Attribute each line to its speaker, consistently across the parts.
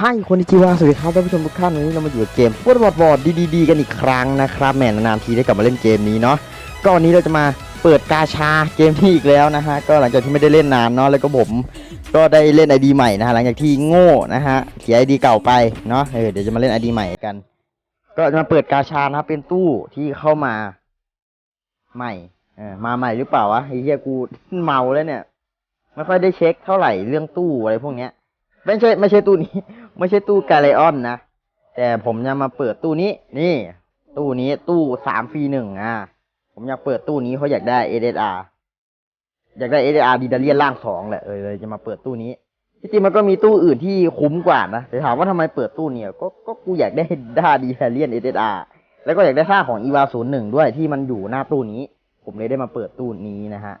Speaker 1: ให้คนที่จิวาสวัสดีครับท่านผู้ชมทุกท่านวันนี้เรามาอยู่กับเกมฟุตบอลบอร์ดดีๆกันอีกครั้งนะครับแหมนานๆทีได้กลับมาเล่นเกมนี้เนาะก็วันนี้เราจะมาเปิดกาชาเกมนี้อีกแล้วนะฮะก็หลังจากที่ไม่ได้เล่นนานเนาะแล้วก็ผมก็ได้เล่นไอดีใหม่นะฮะหลังจากที่โง่นะฮะเสียไอดีเก่าไปเนาะเออเดี๋ยวจะมาเล่นไอดีใหม่กัน ก็จะมาเปิดกาชานะครับเป็นตู้ที่เข้ามาใหม่เออมาใหม่หรือเปล่าวะไอ้เหี้ยกูเมาแล้วเนี่ยไม่ค่อยได้เช็คเท่าไหร่เรื่องตู้อะไรพวกเนี้ย ไม่ใช่ไม่ใช่ตู้นี้ ไม่ใช่ตู้กาเลออนนะ แต่ผมจะมาเปิดตู้นี้ นี่ ตู้นี้ตู้สามฟรีหนึ่งอะ ผมอยากเปิดตู้นี้เพราะอยากได้ SSR อยากได้ SSR ดีดาเลียนล่างสองแหละเออเลยจะมาเปิดตู้นี้ที่จริงมันก็มีตู้อื่นที่คุ้มกว่านะแต่ถามว่าทำไมเปิดตู้เนี่ย ก็ก็กูอยากได้ด้าดีดเลียน SSR แล้วก็อยากได้ท่าของอีวาศูนย์หนึ่งด้วยที่มันอยู่หน้าตู้นี้ ผมเลยได้มาเปิดตู้นี้นะฮะ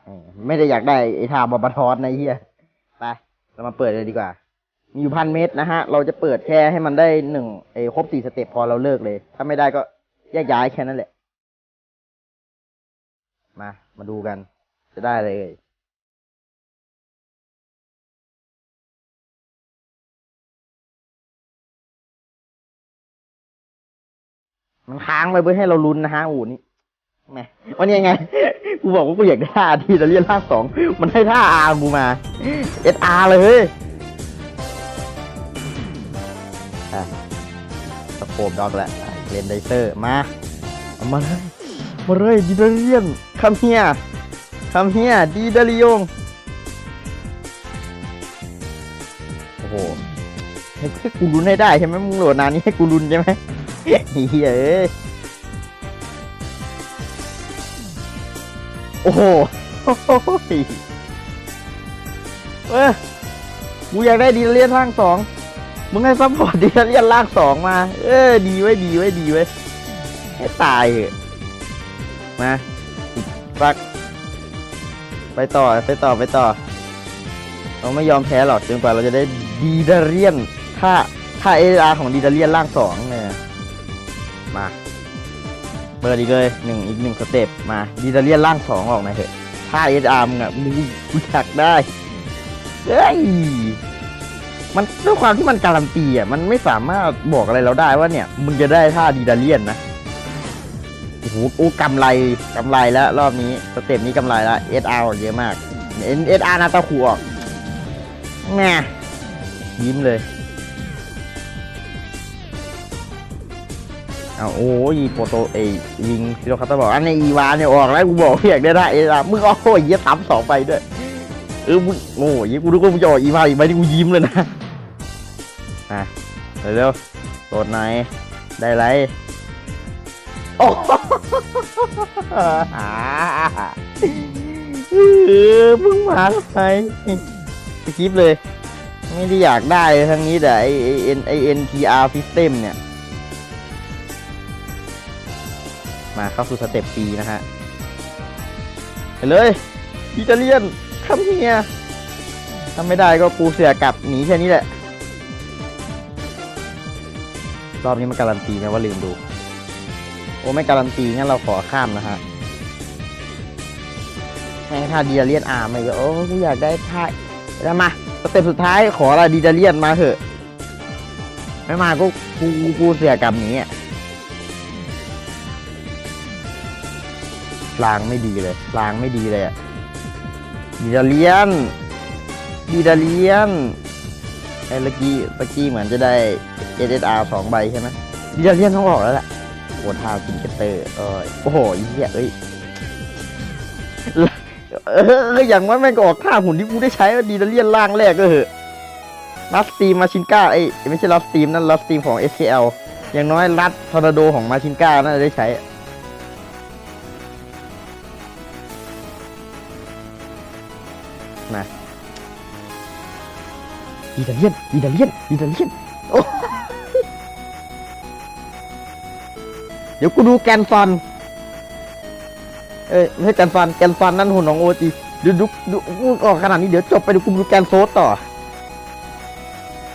Speaker 1: ไม่ได้อยากได้ไอ้ท่าบอบบทอสนะเฮียไปเรามาเปิดเลยดีกว่า มีอยู่พันเมตรนะฮะ เราจะเปิดแค่ให้มันได้หนึ่งเอครบสี่สเต็ปพอเราเลิกเลย ถ้าไม่ได้ก็แยกย้ายแค่นั้นแหละ มา มาดูกัน จะได้อะไรเลยมันค้างไปเพื่อให้เราลุ้นนะฮะอูนี่แหมวันนี้ยังไง กูบอกว่ากูอยากได้ท่าทีแต่เรียนภาสอง มันให้ท่าอาร์กูมาเอสอาร์เลย สโคปดอกแล้วอะเลนไดเซอร์มาเอามาเลยมาเลยดีดาเลียนคัมเฮียคัมเฮียดีดาลิยงโอ้โหให้ให้กูรุนให้ได้ใช่ไหมมึงโหลดนานนี้ให้กูรุนใช่ไหมเฮียเอ้ยโอ้โหเออกูอยากได้ดีดาเลียนทางสอง มึงให้ซัพพอร์ตดิเรียนลากสองมา เออ ดีไว้ดีไว้ดีไว้ให้ตายเหอะมาฟัก ไปต่อไปต่อไปต่อ เราไม่ยอมแพ้หรอกจนกว่าเราจะได้ดีดาเรียนถ้าถ้าเออาของดีดาเรียนล่างสองเนี่ยมาเปิดอีกเลยหนึ่งอีกหนึ่งสเต็ปมาดีดาเรียนล่างสองออกหน่อยเถอะถ้าเออามึงอะมึงกูอยากได้เฮ้ย มันด้วยความที่มันการันตีอะมันไม่สามารถบอกอะไรเราได้ว่าเนี่ย มึงจะได้ท่าดีดาเลียนนะโอ้โหโอ้กำไรกำไรแล้วรอบนี้สเต็ปนี้กำไรแล้วเอสอาร์เยอะมากเอสอาร์นาตาคูออกแง่ยิ้มเลยเอาโอ้ยโปโตเอยิงฟิโลคาตาบอกอันนี้อีวาเนี่ยออกแล้วกูบอกว่าอยากได้ท่าเอสอาร์มึงเอาโอ้ยเยี่ยซ้ำสองไปด้วยเออมึงโอ้ยกูรู้ว่ามึงจะออกอีมาอีกไหมที่กูยิ้มเลยนะ อะเร็วๆโหลดไหนได้ไรโอ้เออมึงมาทำไมสกิปเลย ไม่ได้อยากได้เลยทั้งนี้แต่ไอเอ็นไอเอ็นทีอาร์ซิสเต็มเนี่ย มาเข้าสู่สเต็ปปีนะฮะไปเลยอิตาเลียนคำเฮียทำไม่ได้ก็ปูเสือกลับหนีแค่นี้แหละ รอบนี้มันการันตีนะว่าลืมดู โอ้ไม่การันตีงั้นเราขอข้ามนะฮะแม่งท่าดีดเลียนอาร์มาอีกแล้วโอ้กูอยากได้ท่าแล้วมาสเต็ปสุดท้ายขออะไรดีดเลียนมาเถอะ ไม่มาก็กูกูกูเสือกลับนีอะลางไม่ดีเลยลางไม่ดีเลยอะดีดเลียนดีดเลียนไอ้เมื่อกี้เมื่อกี้เหมือนจะได้ SSR สองใบใช่ไหมดีดาเลียนต้องออกแล้วแหละโอ้ทาวกินเกตเตอร์เอ้ยโอ้โหไอ้เหี้ยเอ้ยเอออย่างว่าแม่งก็ออกท่าหุ่นที่กูได้ใช้ว่าดีดาเลียนล่างแรกก็เหอะลัสตีมมาชินก้าไอ้ยไม่ใช่ลัสตีมนั่นลัสตีมของ SKL อย่างน้อยรัดทอร์นาโดของมาชินก้าน่าจะได้ใช้มาอิตาเลียนอิตาเลียนอิตาเลียนโอ้ เดี๋ยวกูดูแกนฟอนเอ้ยไม่ใช่แกนฟอนแกนฟอนนั่นหุ่นของโอจีเดี๋ยวดูดูกูออกขนาดนี้เดี๋ยวจบไปดี๋ยวกูดูแกนโซดต่อ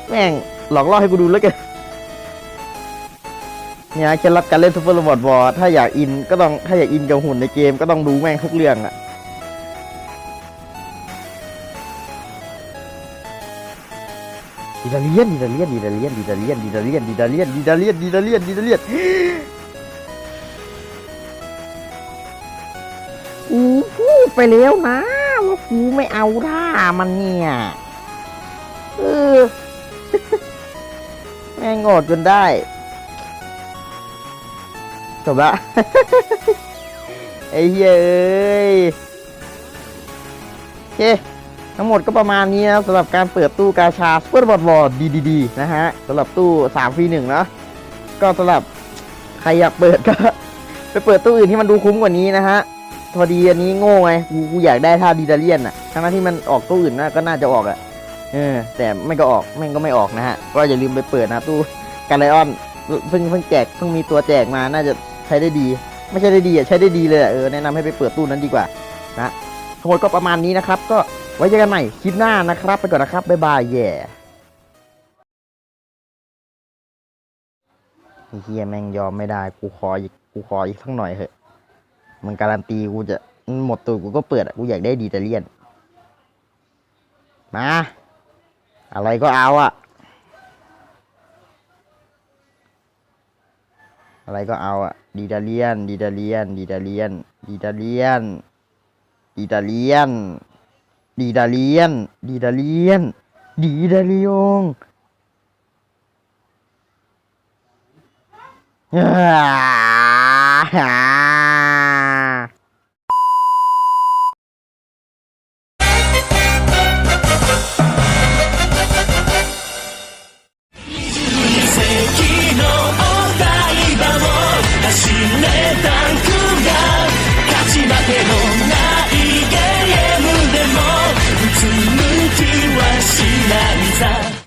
Speaker 1: แม่งหลอกล่อให้กูดูแล้วกันเนี่ยเคล็ดลับการเล่นซูเปอร์โรบอทวอร์ถ้าอยากอินก็ต้องถ้าอยากอินกับหุ่นในเกมก็ต้องดูแม่งทุกเรื่องอะดีดาเลียนดีดาเลียนดีดาเลียนดีดาเลียนดีดาเลียนดีดาเลียนดีดาเลียนดีดาเลียนดีดาเลียน ไปแล้วนะว่ากูไม่เอาท่ามันเนี่ยเออแม่งโงดจนได้จบละไอ้เหี้ยเอ้ยโอเคทั้งหมดก็ประมาณนี้นะสำหรับการเปิดตู้กาชาซูเปอร์บอดวอดดีๆนะฮะสำหรับตู้3ฟรีหนึ่งเนาะก็สำหรับใครอยากเปิดก็ ไปเปิดตู้อื่นที่มันดูคุ้มกว่านี้นะฮะ พอดีอันนี้โง่ไงกูกูอยากได้ท่าดีดาเลียนอะทั้งนั้นที่มันออกตู้อื่นนะก็น่าจะออกอะเออแต่ไม่ก็ออกแม่งก็ไม่ออกนะฮะก็อย่าลืมไปเปิดนะตู้การไลออนเพิ่งเพิ่งแจกเพิ่งมีตัวแจกมาน่าจะใช้ได้ดี ไม่ใช่ได้ดีอะใช้ได้ดีเลยอะเออแนะนำให้ไปเปิดตู้นั้นดีกว่านะทั้งหมดก็ประมาณนี้นะครับ ก็ไว้เจอกันใหม่คลิปหน้านะครับ ไปก่อนนะครับบ๊ายบายแย่เฮียแม่งยอมไม่ได้กูขออีกกูขออีกสักหน่อยเถอะ มึงการันตีกูจะหมดตัวกูก็เปิดอะกูอยากได้ดีเตเลียน มา อะไรก็เอาอะอะไรก็เอาอะดีดาเลียน ดีดาเลียน ดีดาเลียน ดีดาเลียน ดีดาเลียน ดีดาเลียน ดีดาเลียน ดีดาเลียงอ่า